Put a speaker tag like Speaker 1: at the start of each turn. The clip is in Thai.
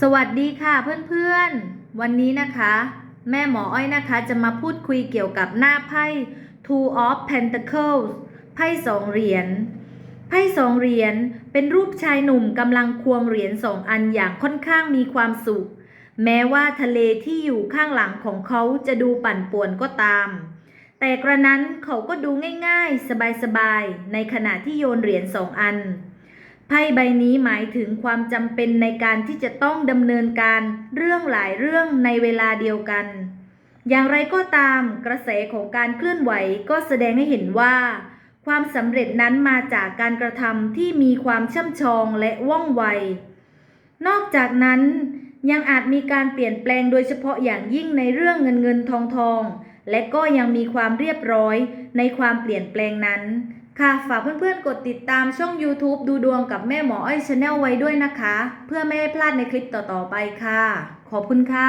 Speaker 1: สวัสดีค่ะเพื่อนๆ วันนี้นะคะ แม่หมออ้อยนะคะจะมาพูดคุยเกี่ยวกับหน้าไพ่ Two of Pentacles ไพ่สองเหรียญไพ่สองเหรียญเป็นรูปชายหนุ่มกำลังควงเหรียญสองอันอย่างค่อนข้างมีความสุข แม้ว่าทะเลที่อยู่ข้างหลังของเขาจะดูปั่นป่วนก็ตาม แต่กระนั้นเขาก็ดูง่ายๆ สบายๆ ในขณะที่โยนเหรียญสองอัน ไพ่ใบนี้หมายถึงความจำเป็นในการที่จะต้องดำเนินการเรื่องหลายเรื่องในเวลาเดียวกัน อย่างไรก็ตามกระแสของการเคลื่อนไหวก็แสดงให้เห็นว่า ความสำเร็จนั้นมาจากการกระทำที่มีความช่ำชองและว่องไว นอกจากนั้นยังอาจมีการเปลี่ยนแปลงโดยเฉพาะอย่างยิ่งในเรื่องเงินเงินทองทอง และก็ยังมีความเรียบร้อยในความเปลี่ยนแปลงนั้น ค่ะ ฝากเพื่อนๆ กดติดตามช่อง YouTube ดูดวงกับแม่หมออ้อยชาแนลไว้ด้วยนะคะ เพื่อไม่ให้พลาดในคลิปต่อๆไปค่ะ ขอบคุณค่ะ